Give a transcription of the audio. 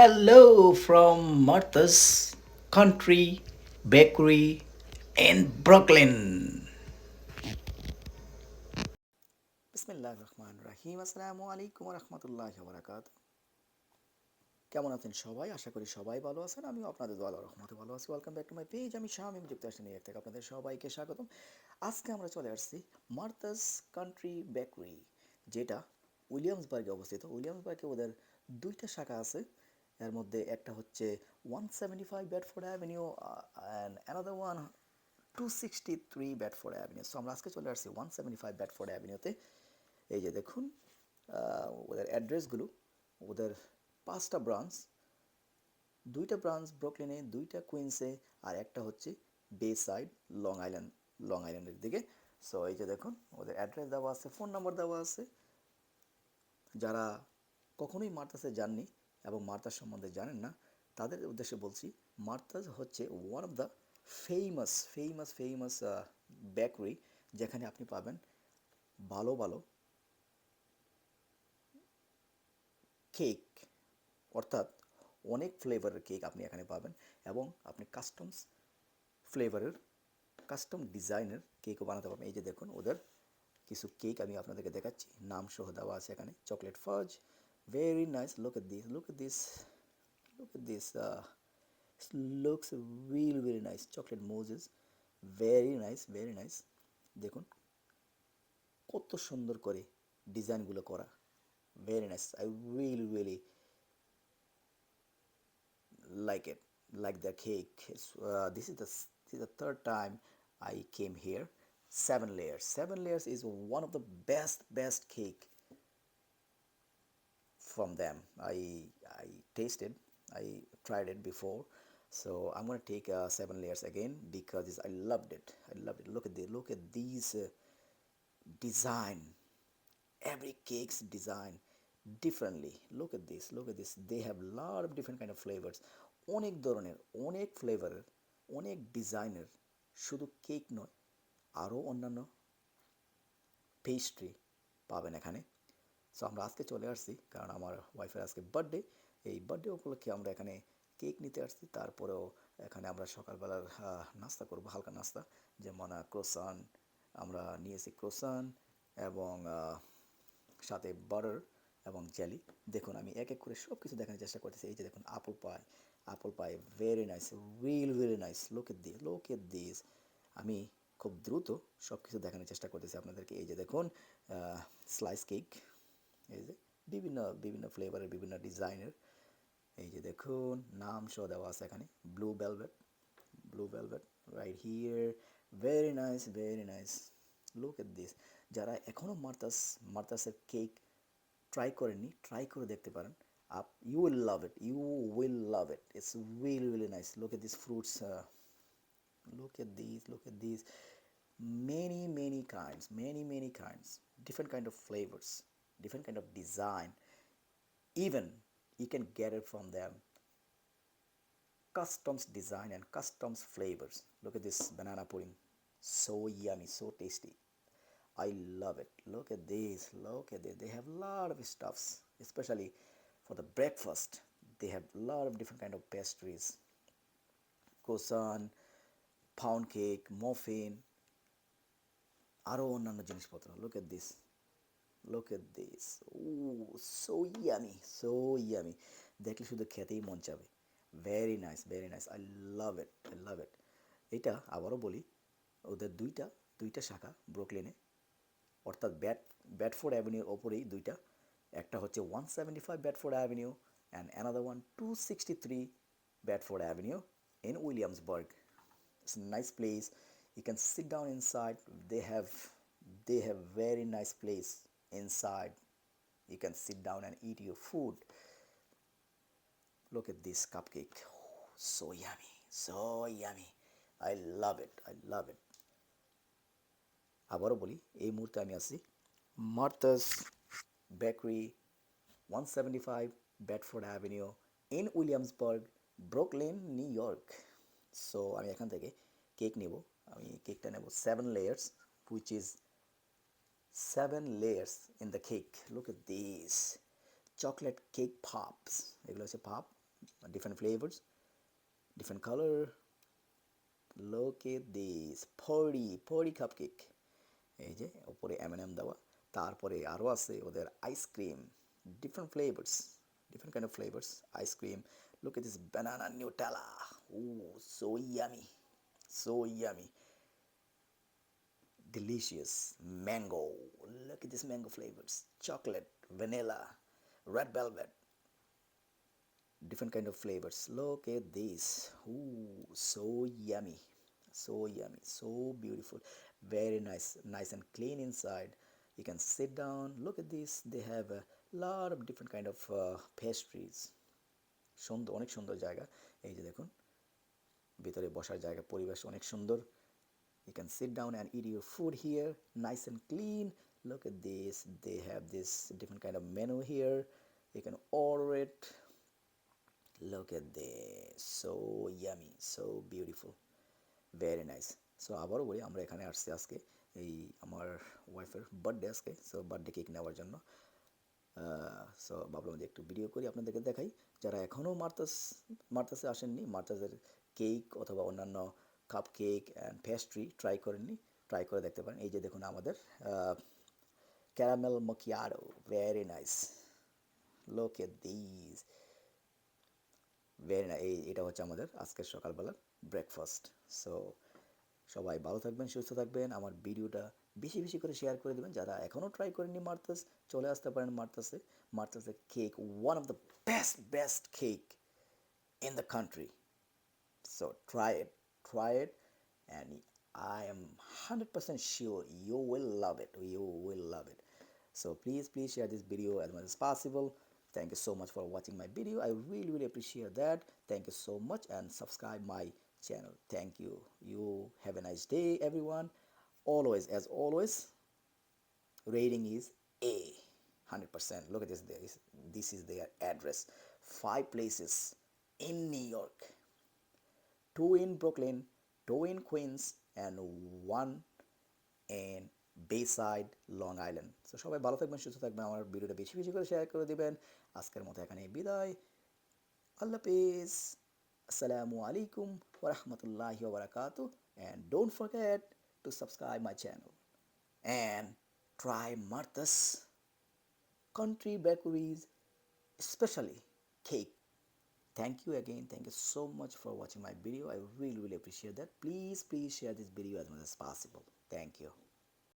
Hello from Martha's Country Bakery in Brooklyn. বিসমিল্লাহ রহমান রাহিম। আসসালামু আলাইকুম রহমতুল্লাহ বারাকাত কেমন আছেন সবাই? আশা করি সবাই ভালো আছেন। আমিও আপনাদের ভালো রহমতে ভালো আছি। Welcome back to my page আমি শামিম যুক্তরাষ্ট্র নিউ ইয়র্ক থেকে আপনাদের সবাইকে স্বাগতম। আজকে আমরা চলে আসছি মার্থাস কান্ট্রি বেকারি যেটা উইলিয়ামসবার্গে অবস্থিত। উইলিয়ামসবার্গে ওদের দুইটা শাখা আছে। এর মধ্যে একটা হচ্ছে one seventy five Bedford avenue and another one two sixty three Bedford avenue so আমরা আজকে চলে আসছি ওয়ান সেভেন্টি ফাইভ ব্যাটফোর্ড অ্যাভিনিউতে এই যে দেখুন ওদের অ্যাড্রেসগুলো ওদের পাঁচটা ব্রাঞ্চ দুইটা ব্রাঞ্চ ব্রুকলিনে দুইটা কুইন্সে আর একটা হচ্ছে বে সাইড লং আইল্যান্ড লং আইল্যান্ডের দিকে। সো এই যে দেখুন, ওদের অ্যাড্রেস দেওয়া আছে ফোন নাম্বার দেওয়া আছে। যারা কখনোই মার্তাসে যাননি এবং মার্তাস সম্বন্ধে জানেন না, তাদের উদ্দেশ্যে বলছি মার্তাস হচ্ছে one of the famous famous famous bakery যেখানে আপনি পাবেন ভালো ভালো কেক অর্থাৎ অনেক ফ্লেভারের কেক আপনি এখানে পাবেন এবং আপনি কাস্টমস ফ্লেভারের কাস্টম ডিজাইনের কেকও বানাতে পারবেন। এই যে দেখুন, ওদের কিছু কেক আমি আপনাদেরকে দেখাচ্ছি, নাম সহ দেওয়া আছে এখানে চকলেট ফাজ Very nice look at this look at this look at this looks real very nice chocolate mousses very nice very nice দেখুন কত সুন্দর করে ডিজাইনগুলো করা very nice I really really like it, like the cake. It's, uh, this is the s- this is the third time I came here. Seven layers. Seven layers is one of the best best cake from them. I I tasted. I tried it before. So I'm gonna take uh, seven layers again because I loved it. I loved it. Look at the look at these uh, design every cake's design differently look at this look at this they have a lot of different kind of flavors অনেক ধরনের অনেক ফ্লেভারের অনেক ডিজাইনের শুধু cake নয় আরও অন্যান্য পেস্ট্রি পাবেন এখানে সো আমরা আজকে চলে আসছি, কারণ আমার ওয়াইফের আজকে বার্থডে এই বার্থডে উপলক্ষে আমরা এখানে কেক নিতে আসছি। তারপরেও এখানে আমরা সকালবেলার নাস্তা করব, হালকা নাস্তা। যেমন ক্রোসান আমরা নিয়েছি ক্রোসান এবং সাথে বাটার এবং জেলি দেখুন, আমি এক এক করে সব কিছু দেখানোর চেষ্টা করতেছি। এই যে দেখুন apple pie apple pie very nice real very nice look at this লোক দিস আমি খুব দ্রুত সব কিছু দেখানোর চেষ্টা করতেছি আপনাদেরকে। এই যে দেখুন স্লাইস কেক এই যে বিভিন্ন বিভিন্ন ফ্লেভারের বিভিন্ন ডিজাইনের এই যে দেখুন, নাম সহ দেওয়া আছে এখানে blue velvet blue velvet right here very nice very nice look at this যারা এখনও মার্তাস, মার্তাসের কেক ট্রাই করেননি ট্রাই করে দেখতে পারেন, up you will love it you will love it it's will really nice look at this fruits look at these, look at these, many many kinds, many many kinds, different kind of flavors. different kind of design even you can get it from them customs design and customs flavors look at this banana pudding so yummy so tasty i love it look at this look at this they have a lot of stuffs especially for the breakfast they have a lot of different kind of pastries croissant pound cake muffin আরও অন্যান্য জিনিসপত্র look at this Look at this. Ooh, so yummy so yummy. দেখলে শুধু খেতেই মন চাবে। Very nice very nice I love it I love it এটা আবারও বলি ওদের দুইটা দুইটা শাখা ব্রুকলিনে অর্থাৎ ব্যাট ব্যাটফোর্ড অ্যাভিনিউর ওপরেই দুইটা। একটা হচ্ছে one seventy five Bedford avenue and another one two sixty three Bedford avenue Williamsburg. It's a nice place. You can sit down inside. They have they have very nice place. Inside. You can sit down and eat your food. Look at this cupcake. Oh, So yummy. So yummy. I love it. I love it. আবারও বলি এই মুহূর্তে আমি আছি Martha's bakery one seventy five Bedford avenue in Williamsburg Brooklyn New York so আমি এখান থেকে cake নেব আমি কেকটা নেব seven layers which is seven layers in the cake. Look at these. Chocolate cake pops. এগুলো হচ্ছে পাপ different flavors, different color. Look at this পরি পরি কাপকেক এই যে উপরে এম এম দেওয়া, তারপরে আরও আছে ওদের ice cream different flavours different kind of flavours ice cream look at this banana Nutella O so yummy so yummy delicious mango look at this mango flavors chocolate vanilla red velvet different kind of flavors look at this Ooh, so yummy so yummy so beautiful very nice nice and clean inside you can sit down look at this they have a lot of different kind of uh, pastries সুন্দর অনেক সুন্দর জায়গা এই যে দেখুন ভিতরে বসার জায়গা পরিবেশ অনেক সুন্দর you can sit down and eat your food here nice and clean look at this they have this different kind of menu here you can order it look at this so yummy so beautiful very nice so আবারও বলি আমরা এখানে আসছি আজকে এই আমার ওয়াইফের birthday আজকে সো বার্থডে কেক নেওয়ার জন্য সো ভাবলাম যে একটু ভিডিও করি আপনাদেরকে দেখাই যারা এখনও মার্তাস মার্তাসে আসেননি মার্তাসের কেক অথবা অন্যান্য cupcake and pastry try করেননি ট্রাই করে দেখতে পারেন। এই যে দেখুন আমাদের caramel macchiato very nice look this very না এই এটা হচ্ছে আমাদের আজকের সকালবেলার ব্রেকফাস্ট সো সবাই ভালো থাকবেন সুস্থ থাকবেন। আমার ভিডিওটা বেশি বেশি করে শেয়ার করে দেবেন। যারা এখনও ট্রাই করেননি মার্তাস চলে আসতে পারেন মার্তাসে। মার্তাসের cake one of the best best cake in the country so try it, try it, and I am 100% sure you will love it. You will love it. So please, please share this video as much as possible. Thank you so much for watching my video. I really, really appreciate that. Thank you so much and subscribe my channel. Thank you. You have a nice day, everyone. Always, as always, rating is A, 100%. Look at this. This is their address. Five places in New York two in Brooklyn, two in Queens, and one in Bayside, Long Island. So সবাই ভালো থাকবেন সুস্থ থাকবেন আমার ভিডিওটা বেশি বেশি করে শেয়ার করে দিবেন আজকের মতো এখানে বিদায় আল্লাহ পেস আসসালামু আলাইকুম ওরহমতুল্লাহি ওবরাকাতু and don't forget to subscribe my channel and try Martha's country bakeries especially cake thank you again. Thank you so much for watching my video. I really really appreciate that. Please please share this video as much as possible. Thank you